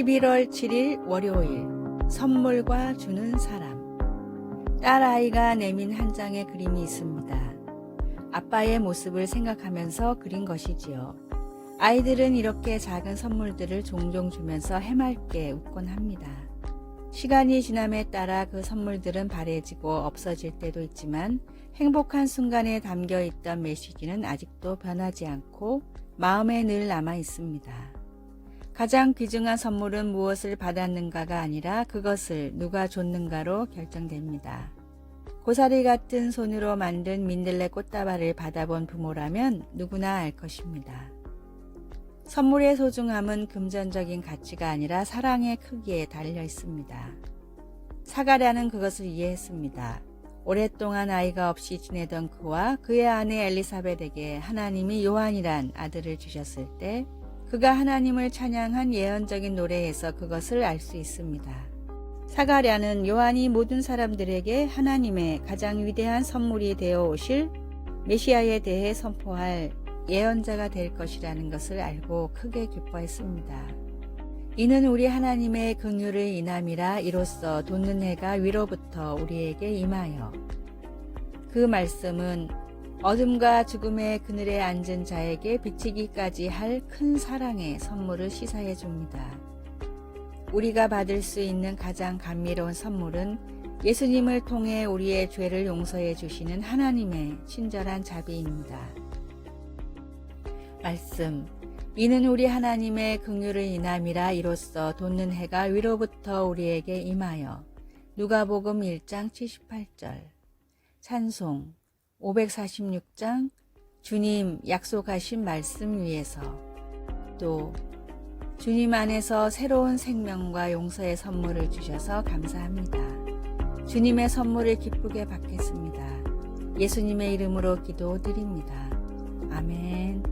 11월 7일 월요일 선물과 주는 사람 딸아이가 내민 한 장의 그림이 있습니다. 아빠의 모습을 생각하면서 그린 것이지요. 아이들은 이렇게 작은 선물들을 종종 주면서 해맑게 웃곤 합니다. 시간이 지남에 따라 그 선물들은 바래지고 없어질 때도 있지만 행복한 순간에 담겨 있던 메시지는 아직도 변하지 않고 마음에 늘 남아 있습니다. 가장 귀중한 선물은 무엇을 받았는가가 아니라 그것을 누가 줬는가로 결정됩니다. 고사리 같은 손으로 만든 민들레 꽃다발을 받아본 부모라면 누구나 알 것입니다. 선물의 소중함은 금전적인 가치가 아니라 사랑의 크기에 달려 있습니다. 사가랴는 그것을 이해했습니다. 오랫동안 아이가 없이 지내던 그와 그의 아내 엘리사벳에게 하나님이 요한이란 아들을 주셨을 때 그가 하나님을 찬양한 예언적인 노래에서 그것을 알 수 있습니다. 사가랴는 요한이 모든 사람들에게 하나님의 가장 위대한 선물이 되어 오실 메시아에 대해 선포할 예언자가 될 것이라는 것을 알고 크게 기뻐했습니다. 이는 우리 하나님의 긍휼의 인함이라 이로써 돋는 해가 위로부터 우리에게 임하여 그 말씀은 어둠과 죽음의 그늘에 앉은 자에게 비치기까지 할 큰 사랑의 선물을 시사해 줍니다. 우리가 받을 수 있는 가장 감미로운 선물은 예수님을 통해 우리의 죄를 용서해 주시는 하나님의 친절한 자비입니다. 말씀 이는 우리 하나님의 긍휼의 인함이라 이로써 돋는 해가 위로부터 우리에게 임하여 누가복음 1장 78절 찬송 546장 주님 약속하신 말씀 위에서 또 주님 안에서 새로운 생명과 용서의 선물을 주셔서 감사합니다. 주님의 선물을 기쁘게 받겠습니다. 예수님의 이름으로 기도드립니다. 아멘.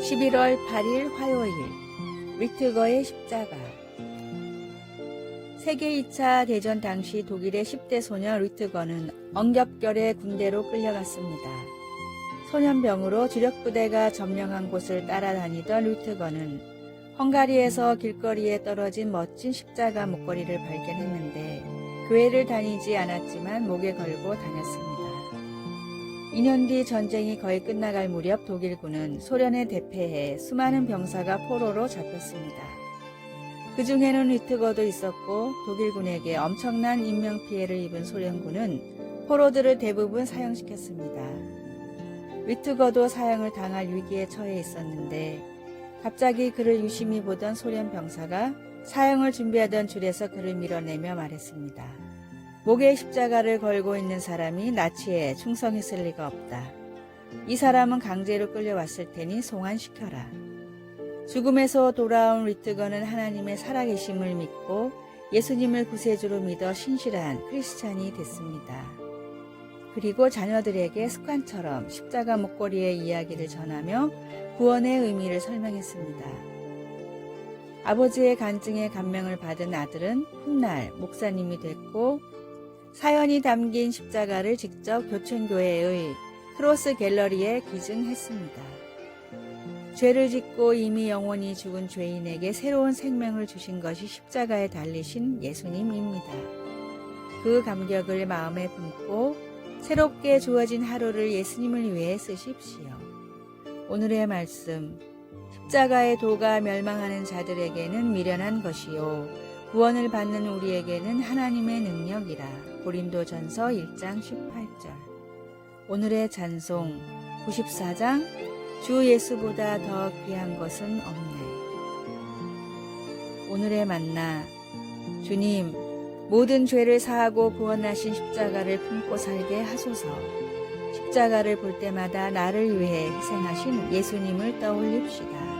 11월 8일 화요일 위트거의 십자가 세계 2차 대전 당시 독일의 10대 소년 리트거는 엉겹결에 군대로 끌려갔습니다. 소년병으로 주력부대가 점령한 곳을 따라다니던 리트거는 헝가리에서 길거리에 떨어진 멋진 십자가 목걸이를 발견했는데 교회를 다니지 않았지만 목에 걸고 다녔습니다. 2년 뒤 전쟁이 거의 끝나갈 무렵 독일군은 소련에 대패해 수많은 병사가 포로로 잡혔습니다. 그 중에는 리트거도 있었고 독일군에게 엄청난 인명피해를 입은 소련군은 포로들을 대부분 사형시켰습니다. 리트거도 사형을 당할 위기에 처해 있었는데 갑자기 그를 유심히 보던 소련 병사가 사형을 준비하던 줄에서 그를 밀어내며 말했습니다. 목에 십자가를 걸고 있는 사람이 나치에 충성했을 리가 없다. 이 사람은 강제로 끌려왔을 테니 송환시켜라. 죽음에서 돌아온 리트거는 하나님의 살아계심을 믿고 예수님을 구세주로 믿어 신실한 크리스찬이 됐습니다. 그리고 자녀들에게 습관처럼 십자가 목걸이의 이야기를 전하며 구원의 의미를 설명했습니다. 아버지의 간증에 감명을 받은 아들은 훗날 목사님이 됐고 사연이 담긴 십자가를 직접 교촌교회의 크로스 갤러리에 기증했습니다. 죄를 짓고 이미 영원히 죽은 죄인에게 새로운 생명을 주신 것이 십자가에 달리신 예수님입니다. 그 감격을 마음에 품고 새롭게 주어진 하루를 예수님을 위해 쓰십시오. 오늘의 말씀, 십자가의 도가 멸망하는 자들에게는 미련한 것이요. 구원을 받는 우리에게는 하나님의 능력이라. 고린도 전서 1장 18절. 오늘의 찬송 94장 주 예수보다 더 귀한 것은 없네. 오늘의 만나 주님 모든 죄를 사하고 구원하신 십자가를 품고 살게 하소서. 십자가를 볼 때마다 나를 위해 희생하신 예수님을 떠올립시다.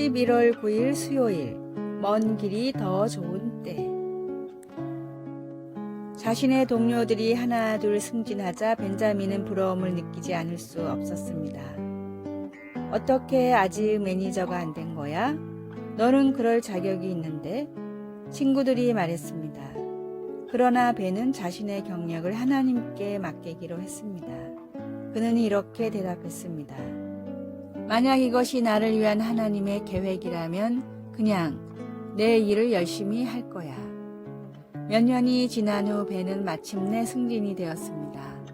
11월 9일 수요일 먼 길이 더 좋은 때 자신의 동료들이 하나 둘 승진하자 벤자민은 부러움을 느끼지 않을 수 없었습니다. 어떻게 아직 매니저가 안 된 거야? 너는 그럴 자격이 있는데 친구들이 말했습니다. 그러나 벤은 자신의 경력을 하나님께 맡기기로 했습니다. 그는 이렇게 대답했습니다. 만약 이것이 나를 위한 하나님의 계획이라면 그냥 내 일을 열심히 할 거야. 몇 년이 지난 후 벤은 마침내 승진이 되었습니다.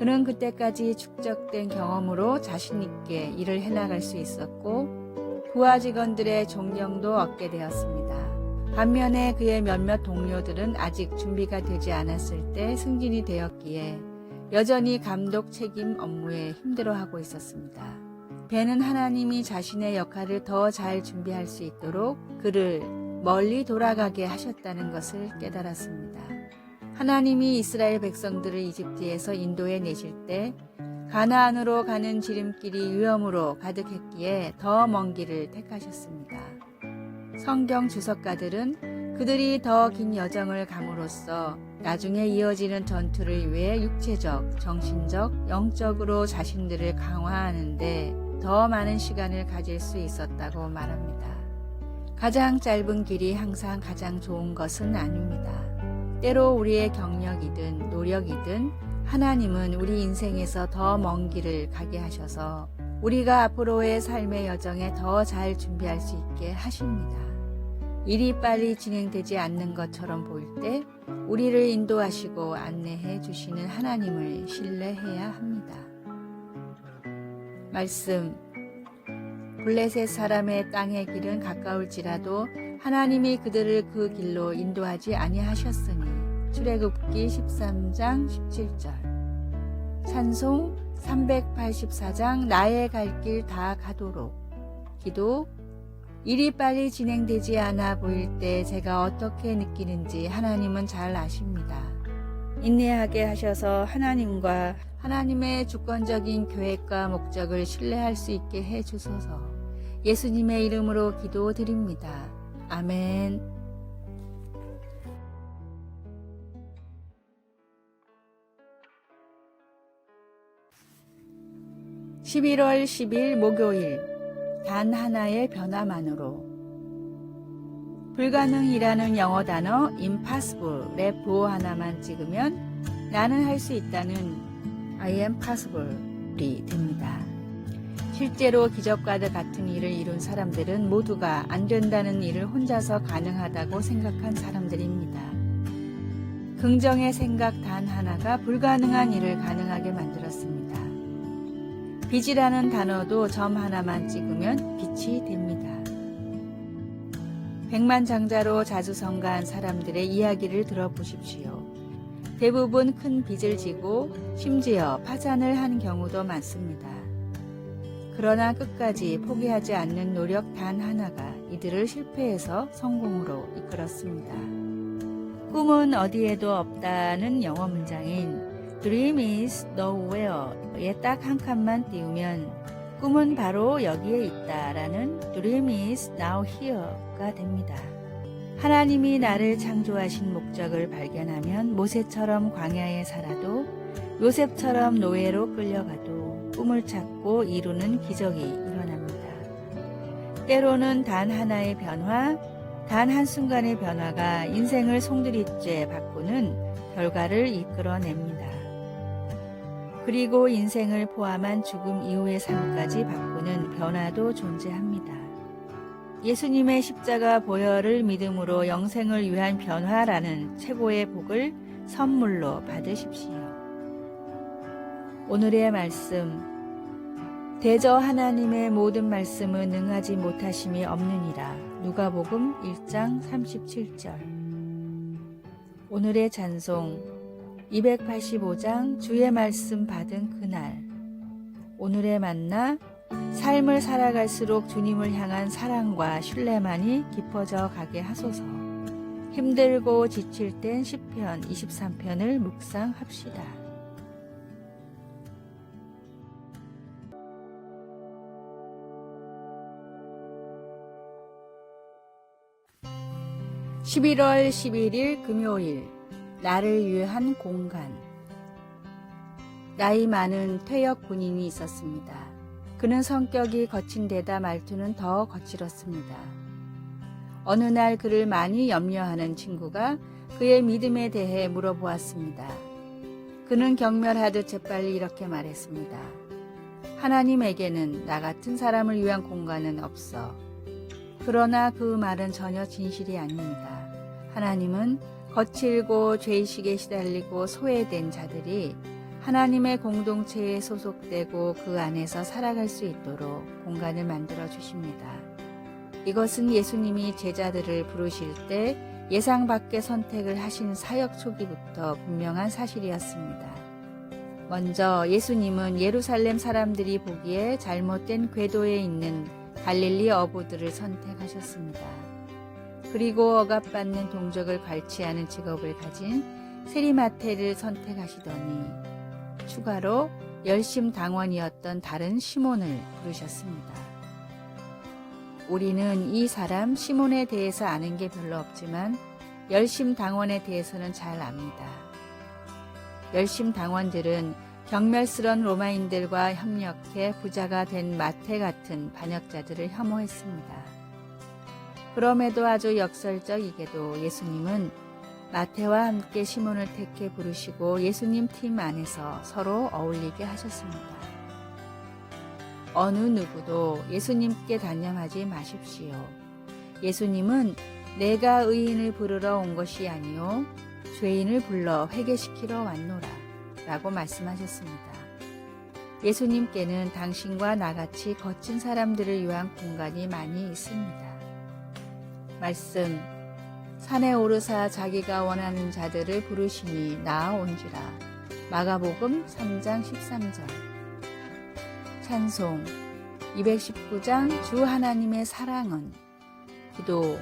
그는 그때까지 축적된 경험으로 자신있게 일을 해나갈 수 있었고 부하 직원들의 존경도 얻게 되었습니다. 반면에 그의 몇몇 동료들은 아직 준비가 되지 않았을 때 승진이 되었기에 여전히 감독 책임 업무에 힘들어하고 있었습니다. 벤은 하나님이 자신의 역할을 더 잘 준비할 수 있도록 그를 멀리 돌아가게 하셨다는 것을 깨달았습니다. 하나님이 이스라엘 백성들을 이집트에서 인도해 내실 때 가나안으로 가는 지름길이 위험으로 가득했기에 더 먼 길을 택하셨습니다. 성경 주석가들은 그들이 더 긴 여정을 감으로써 나중에 이어지는 전투를 위해 육체적, 정신적, 영적으로 자신들을 강화하는데 더 많은 시간을 가질 수 있었다고 말합니다. 가장 짧은 길이 항상 가장 좋은 것은 아닙니다. 때로 우리의 경력이든 노력이든 하나님은 우리 인생에서 더 먼 길을 가게 하셔서 우리가 앞으로의 삶의 여정에 더 잘 준비할 수 있게 하십니다. 일이 빨리 진행되지 않는 것처럼 보일 때 우리를 인도하시고 안내해 주시는 하나님을 신뢰해야 합니다. 말씀. 블레셋 사람의 땅의 길은 가까울지라도 하나님이 그들을 그 길로 인도하지 아니하셨으니. 출애굽기 13장 17절. 찬송 384장 나의 갈 길 다 가도록. 기도. 일이 빨리 진행되지 않아 보일 때 제가 어떻게 느끼는지 하나님은 잘 아십니다. 인내하게 하셔서 하나님과 하나님의 주권적인 계획과 목적을 신뢰할 수 있게 해 주소서. 예수님의 이름으로 기도드립니다. 아멘. 11월 10일 목요일 단 하나의 변화만으로 불가능이라는 영어 단어 impossible의 부호 하나만 찍으면 나는 할 수 있다는 I am possible이 됩니다. 실제로 기적과도 같은 일을 이룬 사람들은 모두가 안 된다는 일을 혼자서 가능하다고 생각한 사람들입니다. 긍정의 생각 단 하나가 불가능한 일을 가능하게 만들었습니다. 빛이라는 단어도 점 하나만 찍으면 빛이 됩니다. 백만장자로 자주 성가한 사람들의 이야기를 들어보십시오. 대부분 큰 빚을 지고 심지어 파산을 한 경우도 많습니다. 그러나 끝까지 포기하지 않는 노력 단 하나가 이들을 실패에서 성공으로 이끌었습니다. 꿈은 어디에도 없다는 영어 문장인 Dream is nowhere에 딱 한 칸만 띄우면 꿈은 바로 여기에 있다라는 Dream is now here가 됩니다. 하나님이 나를 창조하신 목적을 발견하면 모세처럼 광야에 살아도 요셉처럼 노예로 끌려가도 꿈을 찾고 이루는 기적이 일어납니다. 때로는 단 하나의 변화, 단 한순간의 변화가 인생을 송두리째 바꾸는 결과를 이끌어냅니다. 그리고 인생을 포함한 죽음 이후의 삶까지 바꾸는 변화도 존재합니다. 예수님의 십자가 보혈을 믿음으로 영생을 위한 변화라는 최고의 복을 선물로 받으십시오. 오늘의 말씀 대저 하나님의 모든 말씀은 능하지 못하심이 없느니라. 누가복음 1장 37절. 오늘의 찬송 285장 주의 말씀 받은 그날. 오늘의 만나 삶을 살아갈수록 주님을 향한 사랑과 신뢰만이 깊어져 가게 하소서. 힘들고 지칠 땐 10편 23편을 묵상합시다. (11월 11일) 금요일 나를 위한 공간 나이 많은 퇴역 군인이 있었습니다. 그는 성격이 거친 데다 말투는 더 거칠었습니다. 어느 날 그를 많이 염려하는 친구가 그의 믿음에 대해 물어보았습니다. 그는 경멸하듯 재빨리 이렇게 말했습니다. 하나님에게는 나 같은 사람을 위한 공간은 없어. 그러나 그 말은 전혀 진실이 아닙니다. 하나님은 거칠고 죄의식에 시달리고 소외된 자들이 하나님의 공동체에 소속되고 그 안에서 살아갈 수 있도록 공간을 만들어 주십니다. 이것은 예수님이 제자들을 부르실 때 예상 밖의 선택을 하신 사역 초기부터 분명한 사실이었습니다. 먼저 예수님은 예루살렘 사람들이 보기에 잘못된 궤도에 있는 갈릴리 어부들을 선택하셨습니다. 그리고 억압받는 동족을 관치하는 직업을 가진 세리마테를 선택하시더니 추가로 열심 당원이었던 다른 시몬을 부르셨습니다. 우리는 이 사람 시몬에 대해서 아는 게 별로 없지만 열심 당원에 대해서는 잘 압니다. 열심 당원들은 경멸스런 로마인들과 협력해 부자가 된 마태 같은 반역자들을 혐오했습니다. 그럼에도 아주 역설적이게도 예수님은 마태와 함께 시몬을 택해 부르시고 예수님 팀 안에서 서로 어울리게 하셨습니다. 어느 누구도 예수님께 단념하지 마십시오. 예수님은 내가 의인을 부르러 온 것이 아니요 죄인을 불러 회개시키러 왔노라 라고 말씀하셨습니다. 예수님께는 당신과 나같이 거친 사람들을 위한 공간이 많이 있습니다. 말씀 산에 오르사 자기가 원하는 자들을 부르시니 나아온지라 마가복음 3장 13절 찬송 219장 주 하나님의 사랑은 기도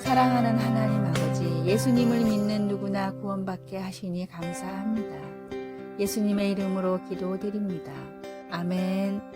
사랑하는 하나님 아버지 예수님을 믿는 누구나 구원받게 하시니 감사합니다. 예수님의 이름으로 기도드립니다. 아멘.